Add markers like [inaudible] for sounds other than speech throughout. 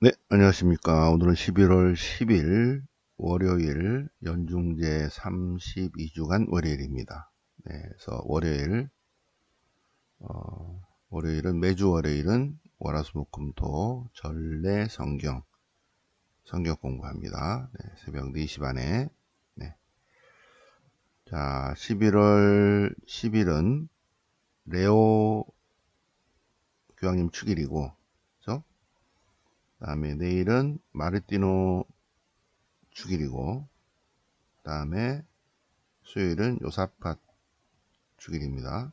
네, 안녕하십니까. 오늘은 11월 10일 월요일 연중제 32주간 월요일입니다. 네, 그래서 월요일, 어, 월요일은 매주 월요일은 월화수목금토 전래 성경 성경 공부합니다. 네, 새벽 4시 반에. 네. 자, 11월 10일은 레오 교황님 축일이고 그 다음에 내일은 마르티노 축일이고 그 다음에 수요일은 요사팟 축일입니다.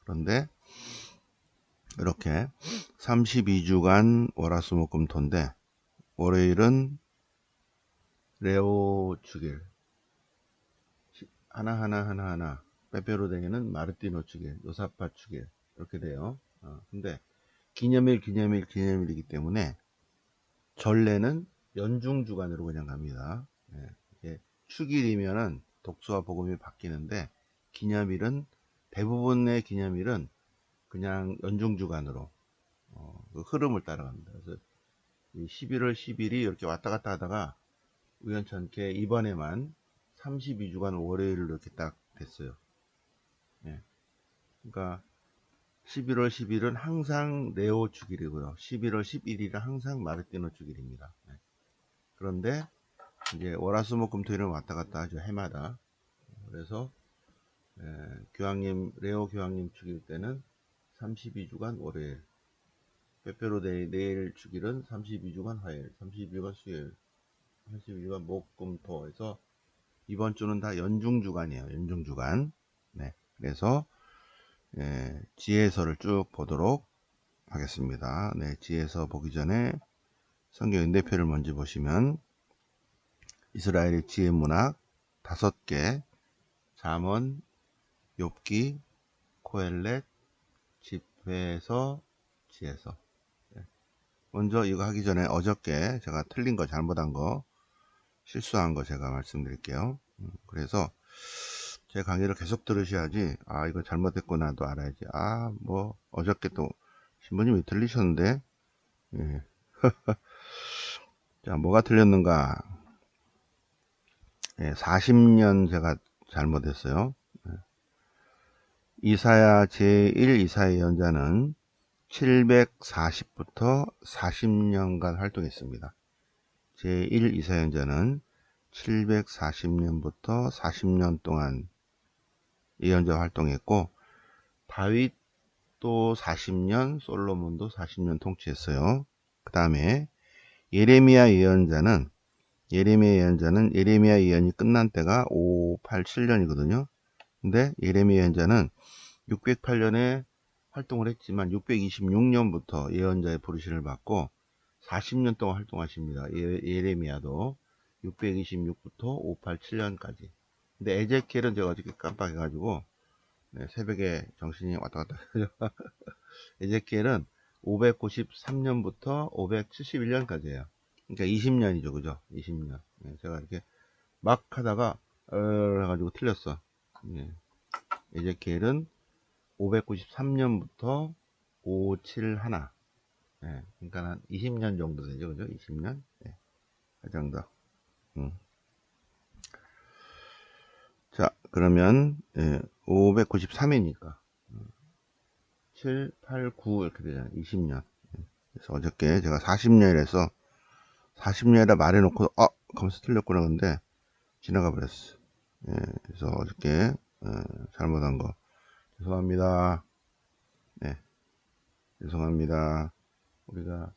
그런데 이렇게 32주간 월화수목금토인데 월요일은 레오 축일 하나하나 하나하나 빼빼로댕이는 마르티노 축일 요사팟 축일 이렇게 돼요. 어, 근데 기념일 기념일 기념일이기 때문에 전례는 연중 주간으로 그냥 갑니다. 네, 축일이면은 독수와 복음이 바뀌는데 기념일은 대부분의 기념일은 그냥 연중 주간으로 어, 그 흐름을 따라갑니다. 그래서 11월 10일이 이렇게 왔다 갔다 하다가 우연찮게 이번에만 32주간 월요일로 이렇게 딱 됐어요. 네. 그러니까 11월 10일은 항상 네오 주길이고요. 11월 11일은 항상 마르티노 주길입니다. 네. 그런데 이제 월화수목금토일은 왔다 갔다 하죠. 해마다. 그래서 에, 교황님 레오 교황님 주길 때는 32주간 월요일 빼빼로데이 내일 주길은 32주간 화요일 32주간 수요일 32주간 목금토 해서 이번 주는 다 연중 주간이에요. 연중 주간. 네. 그래서 예, 지혜서를 쭉 보도록 하겠습니다. 네, 지혜서 보기 전에 성경 연대표를 먼저 보시면 이스라엘의 지혜 문학 다섯 개, 잠언, 욥기, 코엘렛, 집회서, 지혜서. 네. 먼저 이거 하기 전에 어저께 제가 틀린 거 잘못한 거 실수한 거 제가 말씀드릴게요. 음, 그래서 제 강의를 계속 들으셔야지 아 이거 잘못했구나도 알아야지. 아 뭐 어저께 또 신부님이 틀리셨는데. 예. [laughs] 자 뭐가 틀렸는가? 예, 40년 제가 잘못했어요. 예. 이사야 제1 이사야 연자는 740부터 40년간 활동했습니다. 제1 이사야 연자는 740년부터 40년 동안 예언자 활동했고 다윗도 40년, 솔로몬도 40년 통치했어요. 그 다음에 예레미야 예언자는 예레미야 예언자는 예레미야 예언이 끝난 때가 587년이거든요. 근데 예레미야 예언자는 608년에 활동을 했지만 626년부터 예언자의 부르심을 받고 40년 동안 활동하십니다. 예, 레미야도 626부터 587년까지. 근데 에제키엘은 제가 어저께 깜빡해가지고 네, 새벽에 정신이 왔다 갔다. 에제키엘은 593년부터 571년까지예요. 그러니까 20년이죠, 그죠? 20년. 네, 제가 이렇게 막 하다가 어 해가지고 틀렸어. 네. 에제키엘은 593년부터 571. 네, 그러니까 한 20년 정도 되죠, 그죠? 20년. 네, 그 정도. 음. 자, 그러면 예, 593이니까 7, 8, 9 이렇게 되잖아요. 20년. 그래서 어저께 제가 40년이라서 40년이라 말해놓고 어, 검수 틀렸구나 근데 지나가 버렸어. 예, 그래서 어저께 예, 잘못한 거 죄송합니다. 네, 죄송합니다. 우리가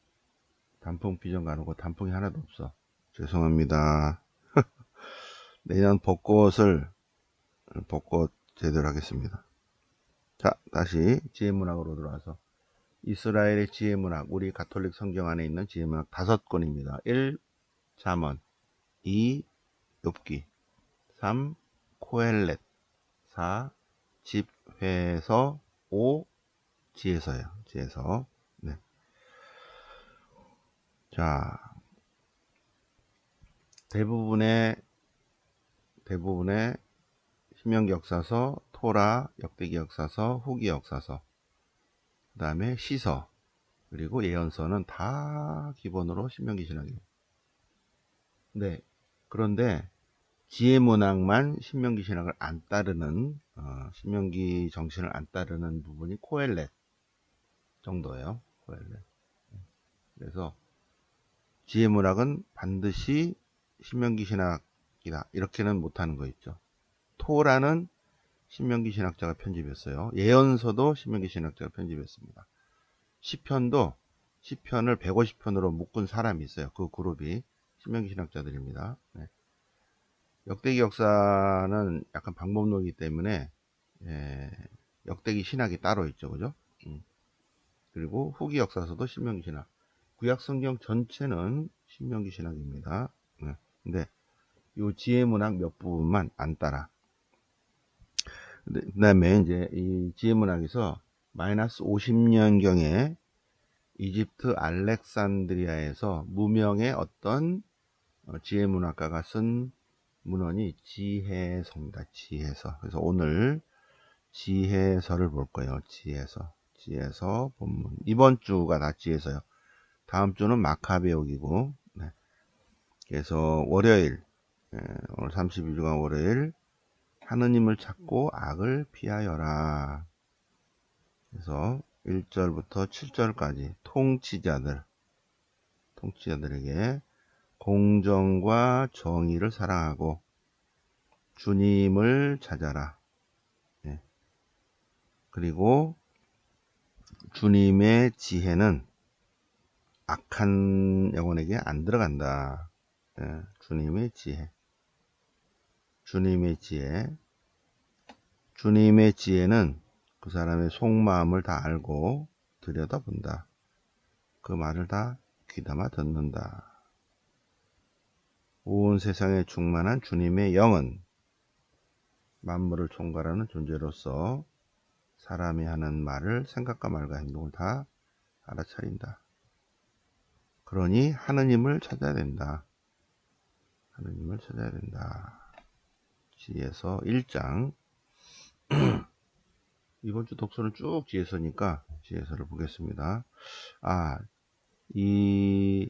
단풍 비전 가놓고 단풍이 하나도 없어. 죄송합니다. [laughs] 내년 벚꽃을 벚꽃 제대로 하겠습니다. 자, 다시 지혜문학으로 들어와서 이스라엘의 지혜문학, 우리 가톨릭 성경 안에 있는 지혜문학 다섯 권입니다. 1. 잠언 2. 욥기 3. 코엘렛 4. 집회서 5. 지혜서요. 지혜서. 네. 자, 대부분의 대부분의 신명기 역사서, 토라, 역대기 역사서, 후기 역사서, 그 다음에 시서, 그리고 예언서는 다 기본으로 신명기 신학이에요. 네. 그런데 지혜 문학만 신명기 신학을 안 따르는 어, 신명기 정신을 안 따르는 부분이 코엘렛 정도예요. 코엘렛. 그래서 지혜 문학은 반드시 신명기 신학이다 이렇게는 못하는 거 있죠. 토라는 신명기 신학자가 편집했어요. 예언서도 신명기 신학자가 편집했습니다. 시편도 시편을 150편으로 묶은 사람이 있어요. 그 그룹이 신명기 신학자들입니다. 네. 역대기 역사는 약간 방법론이기 때문에 예, 역대기 신학이 따로 있죠, 그죠? 음. 그리고 후기 역사서도 신명기 신학, 구약 성경 전체는 신명기 신학입니다. 네. 근데 요 지혜 문학 몇 부분만 안 따라. 그 다음에 이제 이 지혜 문학에서 마이너스 50년경에 이집트 알렉산드리아에서 무명의 어떤 어, 지혜 문학가가 쓴 문헌이 지혜서입니다. 지혜서. 그래서 오늘 지혜서를 볼 거예요. 지혜서. 지혜서 본문. 이번 주가 다 지혜서요. 다음 주는 마카베옥이고, 네. 그래서 월요일, 예, 오늘 32주간 월요일, 하느님을 찾고 악을 피하여라. 그래서 1절부터 7절까지 통치자들, 통치자들에게 공정과 정의를 사랑하고 주님을 찾아라. 예. 그리고 주님의 지혜는 악한 영혼에게 안 들어간다. 예. 주님의 지혜. 주님의 지혜. 주님의 지혜는 그 사람의 속마음을 다 알고 들여다본다. 그 말을 다 귀담아 듣는다. 온 세상에 충만한 주님의 영은 만물을 총괄하는 존재로서 사람이 하는 말을 생각과 말과 행동을 다 알아차린다. 그러니 하느님을 찾아야 된다. 하느님을 찾아야 된다. 지에서 1장 [clears throat] 이번 주 독서는 쭉 지혜서니까 지혜서를 보겠습니다. 아, 이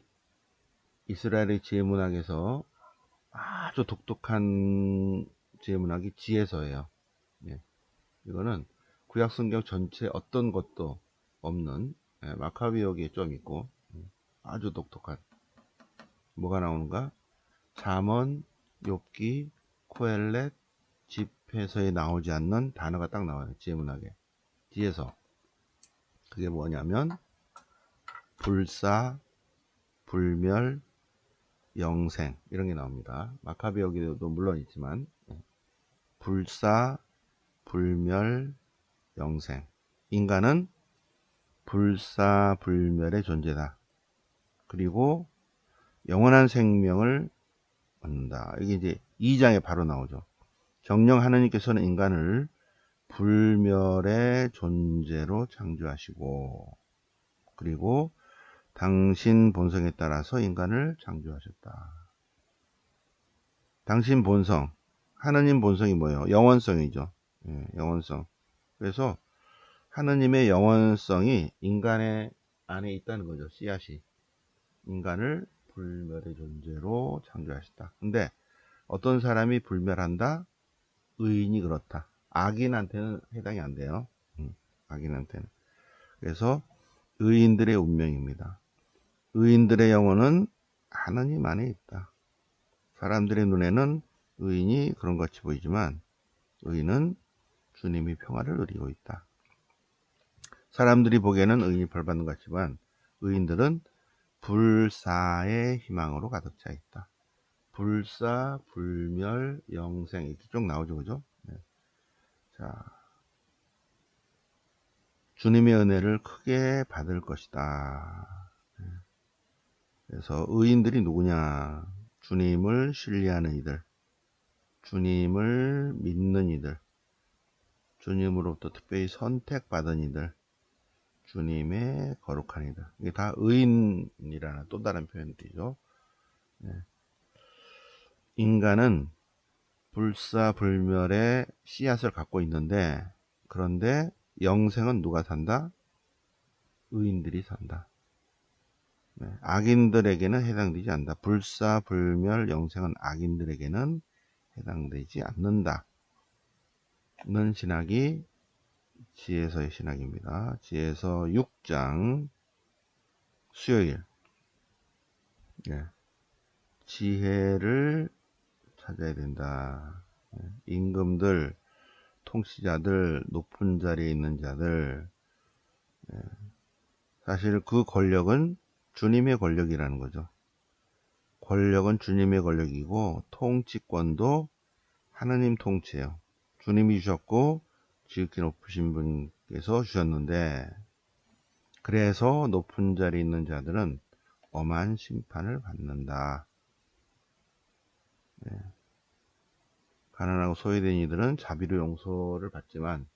이스라엘의 지혜 문학에서 아주 독특한 지혜 문학이 지혜서예요. 예. 이거는 구약 성경 전체 어떤 것도 없는 예, 마카비역에 좀 있고 음, 아주 독특한 뭐가 나오는가? 잠언, 욥기, 코엘렛, 집회서에 나오지 않는 단어가 딱 나와요. 지혜문학에. 뒤에서. 그게 뭐냐면 불사, 불멸, 영생 이런 게 나옵니다. 마카베오기도 물론 있지만 예. 불사, 불멸, 영생 인간은 불사, 불멸의 존재다. 그리고 영원한 생명을 얻는다. 이게 이제 2장에 바로 나오죠. 정령 하나님께서는 인간을 불멸의 존재로 창조하시고 그리고 당신 본성에 따라서 인간을 창조하셨다. 당신 본성, 하느님 본성이 뭐예요? 영원성이죠. 예, 영원성. 그래서 하느님의 영원성이 인간의 안에 있다는 거죠. 씨앗이. 인간을 불멸의 존재로 창조하셨다. 근데 어떤 사람이 불멸한다? 의인이 그렇다. 악인한테는 해당이 안 돼요. 음, 악인한테는. 그래서 의인들의 운명입니다. 의인들의 영혼은 하나님 안에 있다. 사람들의 눈에는 의인이 그런 것 같이 보이지만 의인은 주님이 평화를 누리고 있다. 사람들이 보기에는 의인이 벌 받는 것 같지만 의인들은 불사의 희망으로 가득 차 있다. 불사, 불멸, 영생 이렇게 쭉 나오죠, 그죠? 네. 자, 주님의 은혜를 크게 받을 것이다. 네. 그래서 의인들이 누구냐? 주님을 신뢰하는 이들, 주님을 믿는 이들, 주님으로부터 특별히 선택받은 이들, 주님의 거룩한 이들. 이게 다 의인이라는 또 다른 표현들이죠. 네. 인간은 불사불멸의 씨앗을 갖고 있는데 그런데 영생은 누가 산다? 의인들이 산다. 네, 악인들에게는 해당되지 않는다. 불사, 불멸, 영생은 악인들에게는 해당되지 않는다. 는 신학이 지혜서의 신학입니다. 지혜서 6장 수요일 예. 지혜를 찾아야 된다. 예. 임금들, 통치자들, 높은 자리에 있는 자들 예. 사실 그 권력은 주님의 권력이라는 거죠. 권력은 주님의 권력이고 통치권도 하느님 통치예요. 주님이 주셨고 지극히 높으신 분께서 주셨는데 그래서 높은 자리에 있는 자들은 엄한 심판을 받는다. 네. 가난하고 소외된 이들은 자비로 용서를 받지만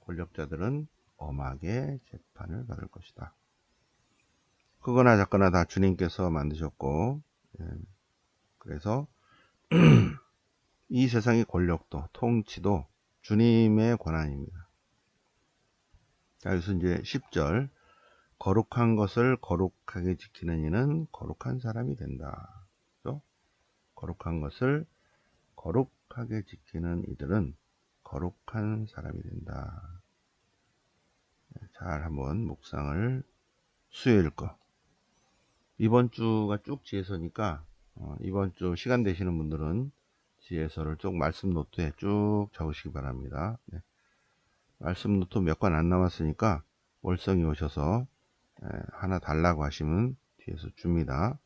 권력자들은 엄하게 재판을 받을 것이다. 크거나 작거나 다 주님께서 만드셨고 예. 그래서 [clears throat] 이 세상의 권력도 통치도 주님의 권한입니다. 자, 여기서 이제 10절 거룩한 것을 거룩하게 지키는 이는 거룩한 사람이 된다. 그렇죠? 거룩한 것을 거룩 하게 지키는 이들은 거룩한 사람이 된다. 네, 잘 한번 묵상을 수요일 거. 이번 주가 쭉 지혜서니까 어, 이번 주 시간 되시는 분들은 지혜서를 쭉 말씀 노트에 쭉 적으시기 바랍니다. 네. 말씀 노트 몇 권 안 남았으니까 월성이 오셔서 예, 하나 달라고 하시면 뒤에서 줍니다.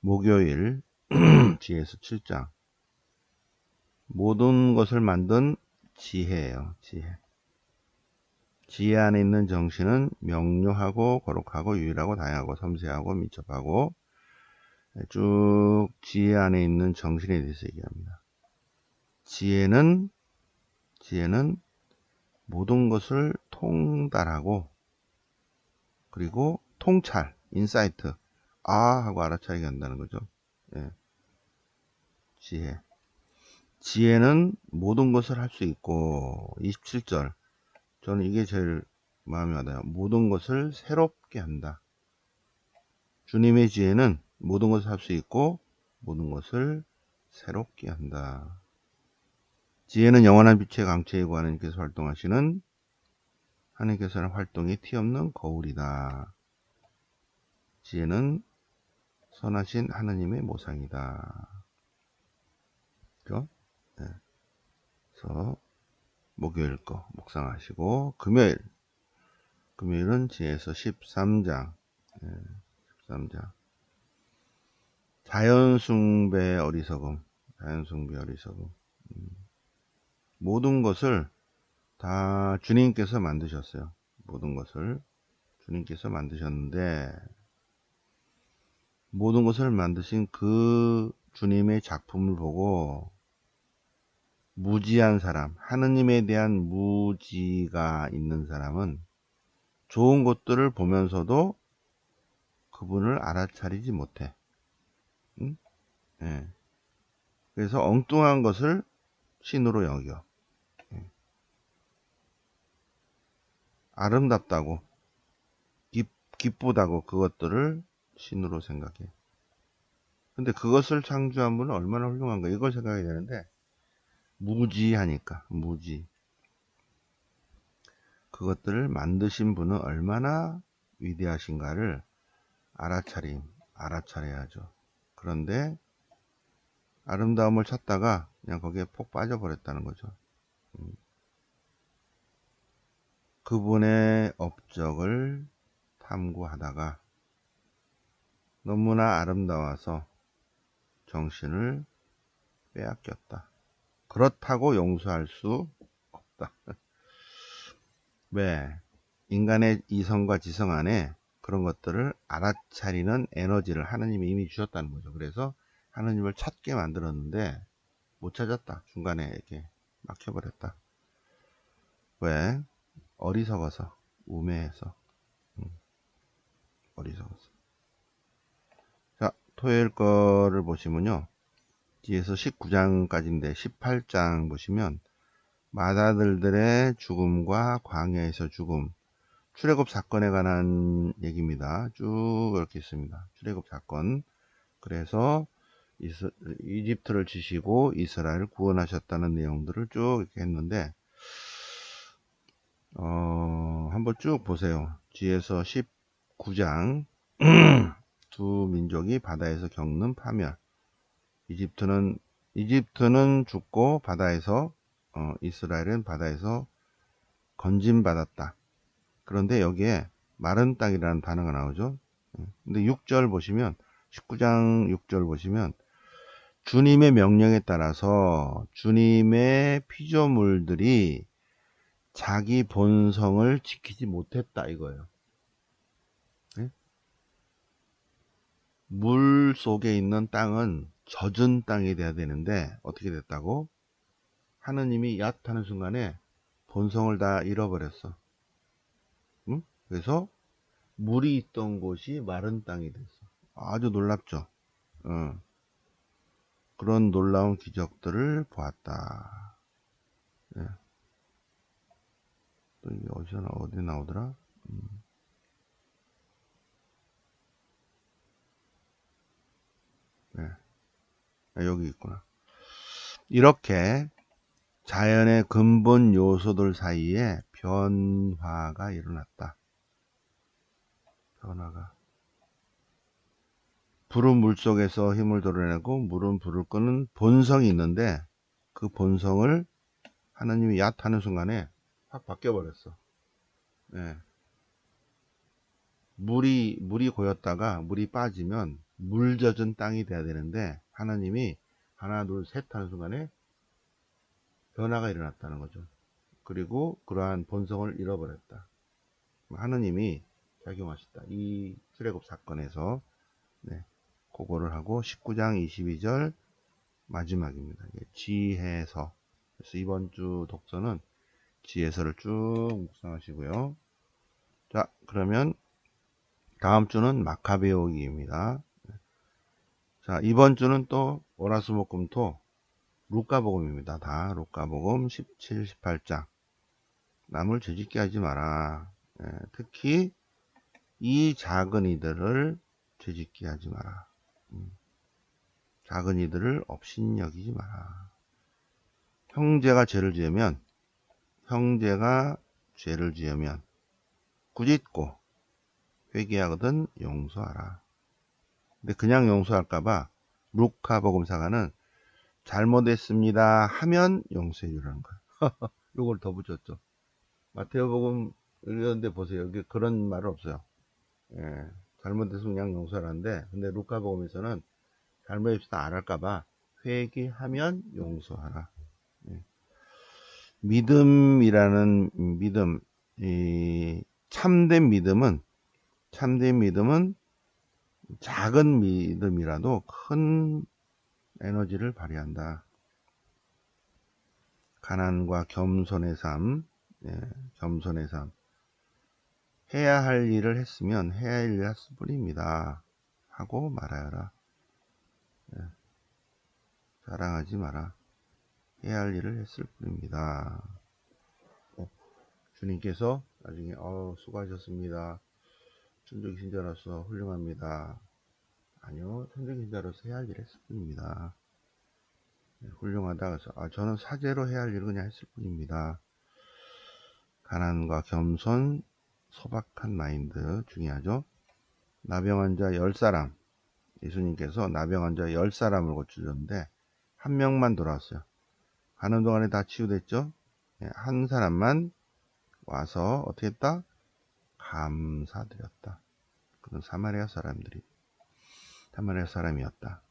목요일 [clears throat] 뒤에서 7장 모든 것을 만든 지혜예요. 지혜. 지혜 안에 있는 정신은 명료하고 거룩하고 유일하고 다양하고 섬세하고 민첩하고 예, 쭉 지혜 안에 있는 정신에 대해서 얘기합니다. 지혜는 지혜는 모든 것을 통달하고 그리고 통찰, 인사이트, 아 하고 알아차리게 한다는 거죠. 예. 지혜. 지혜는 모든 것을 할 수 있고 27절 저는 이게 제일 마음에 와닿아요. 모든 것을 새롭게 한다. 주님의 지혜는 모든 것을 할 수 있고 모든 것을 새롭게 한다. 지혜는 영원한 빛의 강체이고 하나님께서 활동하시는 하나님께서는 활동이 티없는 거울이다. 지혜는 선하신 하느님의 모상이다. 그죠? 네. 그래서 목요일 거 묵상하시고 금요일 금요일은 지혜서 13장 네, 13장 자연숭배 어리석음 자연숭배 어리석음 음. 모든 것을 다 주님께서 만드셨어요. 모든 것을 주님께서 만드셨는데 모든 것을 만드신 그 주님의 작품을 보고 무지한 사람, 하느님에 대한 무지가 있는 사람은 좋은 것들을 보면서도 그분을 알아차리지 못해. 응? 네. 그래서 엉뚱한 것을 신으로 여겨. 아름답다고 기, 기쁘다고 그것들을 신으로 생각해. 근데 그것을 창조한 분은 얼마나 훌륭한가 이걸 생각해야 되는데 무지하니까 무지 그것들을 만드신 분은 얼마나 위대하신가를 알아차림 알아차려야죠. 그런데 아름다움을 찾다가 그냥 거기에 폭 빠져버렸다는 거죠. 음. 그분의 업적을 탐구하다가 너무나 아름다워서 정신을 빼앗겼다. 그렇다고 용서할 수 없다. [laughs] 왜? 인간의 이성과 지성 안에 그런 것들을 알아차리는 에너지를 하느님이 이미 주셨다는 거죠. 그래서 하느님을 찾게 만들었는데 못 찾았다. 중간에 이렇게 막혀버렸다. 왜? 어리석어서 우매해서 음, 어리석어서 자 토요일 거를 보시면요 뒤에서 19장까지인데 18장 보시면 마다들들의 죽음과 광야에서 죽음 출애굽 사건에 관한 얘기입니다. 쭉 이렇게 있습니다. 출애굽 사건. 그래서 이스, 이집트를 지시고 이스라엘을 구원하셨다는 내용들을 쭉 이렇게 했는데 어, 한번 쭉 보세요. 뒤에서 19장 [clears throat] 두 민족이 바다에서 겪는 파멸. 이집트는 이집트는 죽고 바다에서 어, 이스라엘은 바다에서 건짐받았다. 그런데 여기에 마른 땅이라는 단어가 나오죠. 예. 근데 6절 보시면 19장 6절 보시면 주님의 명령에 따라서 주님의 피조물들이 자기 본성을 지키지 못했다 이거예요. 네? 물 속에 있는 땅은 젖은 땅이 돼야 되는데 어떻게 됐다고? 하느님이 얕하는 순간에 본성을 다 잃어버렸어. 응? 그래서 물이 있던 곳이 마른 땅이 됐어. 아주 놀랍죠. 어. 그런 놀라운 기적들을 보았다. 네. 또 이게 어디서 나 어디 나오더라? 음. 네. 아, 여기 있구나. 이렇게 자연의 근본 요소들 사이에 변화가 일어났다. 변화가. 불은 물 속에서 힘을 드러내고 물은 불을 끄는 본성이 있는데 그 본성을 하나님이 얕하는 순간에 확 바뀌어버렸어. 네. 물이, 물이 고였다가 물이 빠지면 물 젖은 땅이 돼야 되는데 하나님이 하나, 둘, 셋 하는 순간에 변화가 일어났다는 거죠. 그리고 그러한 본성을 잃어버렸다. 하느님이 작용하셨다. 이 출애굽 사건에서 네, 그거를 하고 19장 22절 마지막입니다. 지혜서. 그래서 이번 주 독서는 지혜서를 쭉 묵상하시고요. 자, 그러면 다음 주는 마카베오기입니다. 자, 이번 주는 또 월화수목금토 루카복음입니다. 다 루카복음 17, 18장. 남을 죄짓게 하지 마라. 예, 특히 이 작은 이들을 죄짓게 하지 마라. 음, 작은 이들을 업신여기지 마라. 형제가 죄를 지으면 형제가 죄를 지으면 꾸짖고 회개하거든 용서하라. 근데 그냥 용서할까봐 루카 복음사가는 잘못했습니다 하면 용서해 주라는 거예요. [laughs] 요걸 더 붙였죠. 마테오복음 이런데 보세요. 여기 그런 말은 없어요. 예, 잘못했으면 그냥 용서하라는데 근데 루카 복음에서는 잘못했다 안 할까봐 회개하면 용서하라. 예. 믿음이라는 믿음, 이 참된 믿음은 참된 믿음은 작은 믿음이라도 큰 에너지를 발휘한다. 가난과 겸손의 삶, 예, 겸손의 삶. 해야 할 일을 했으면 해야 할 일을 했을 뿐입니다. 하고 말하여라. 예, 자랑하지 마라. 해야 할 일을 했을 뿐입니다. 어, 주님께서 나중에 어, 수고하셨습니다. 천주교 신자로서 훌륭합니다. 아니요, 천주교 신자로서 해야 할 일을 했을 뿐입니다. 네, 훌륭하다. 그래서 아, 저는 사제로 해야 할 일을 그냥 했을 뿐입니다. 가난과 겸손, 소박한 마인드 중요하죠. 나병 환자 10사람, 예수님께서 나병 환자 10사람을 고쳐줬는데 한 명만 돌아왔어요. 가는 동안에 다 치유됐죠? 예, 한 사람만 와서 어떻게 했다? 감사드렸다. 그런 사마리아 사람들이 사마리아 사람이었다.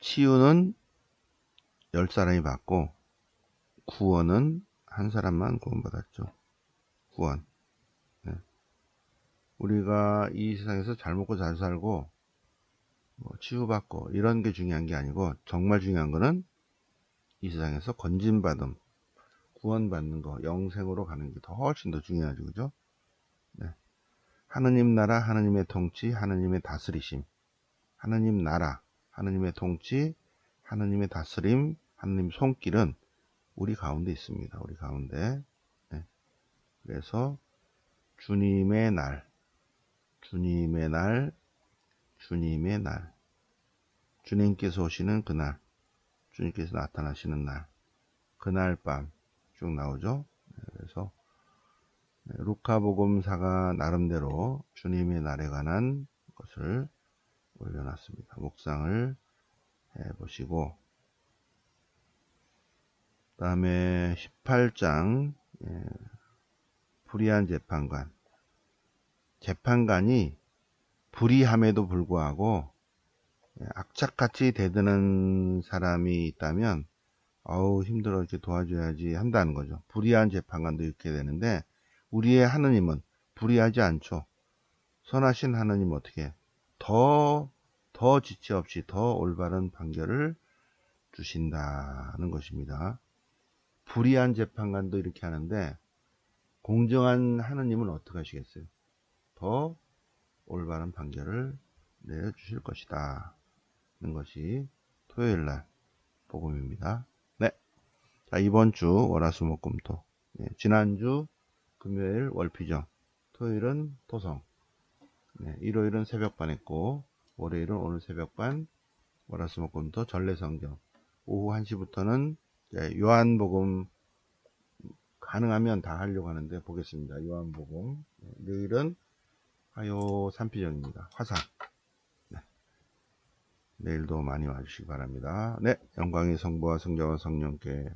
치유는 열 사람이 받고 구원은 한 사람만 구원받았죠. 구원. 네. 우리가 이 세상에서 잘 먹고 잘 살고 뭐 치유받고 이런 게 중요한 게 아니고 정말 중요한 거는 이 세상에서 건진받음, 구원받는 거, 영생으로 가는 게 더 훨씬 더 중요하죠. 그죠? 네. 하느님 나라, 하느님의 통치, 하느님의 다스리심. 하느님 나라, 하느님의 통치, 하느님의 다스림, 하느님 손길은 우리 가운데 있습니다. 우리 가운데. 네. 그래서 주님의 날, 주님의 날, 주님의 날, 주님께서 오시는 그날, 주님께서 나타나시는 날, 그날 밤 쭉 나오죠. 네, 그래서 네, 루카복음사가 나름대로 주님의 날에 관한 것을 올려놨습니다. 묵상을 해보시고 그 다음에 18장 예, 불의한 재판관 재판관이 불의함에도 불구하고 예, 악착같이 대드는 사람이 있다면 어우 힘들어 이렇게 도와줘야지 한다는 거죠. 불의한 재판관도 이렇게 되는데 우리의 하느님은 불의하지 않죠. 선하신 하느님 어떻게 더, 더 지체 없이 더 올바른 판결을 주신다는 것입니다. 불의한 재판관도 이렇게 하는데 공정한 하느님은 어떻게 하시겠어요? 더 올바른 판결을 내주실 것이다. 는 것이 토요일 날 복음입니다. 네. 자, 이번 주 월화수목금토. 네, 지난주 금요일 월피정. 토요일은 토성. 네, 일요일은 새벽반 했고, 월요일은 오늘 새벽반, 월화수목금토 전래성경. 오후 1시부터는 요한복음 가능하면 다 하려고 하는데 보겠습니다. 요한복음. 네, 내일은 화요 삼피정입니다. 화상. 네. 내일도 많이 와주시기 바랍니다. 네. 영광의 성부와 성자와 성령께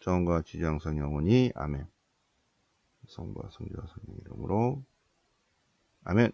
정과 지장성 영원히 아멘. 성부와 성자와 성령 이름으로 아멘.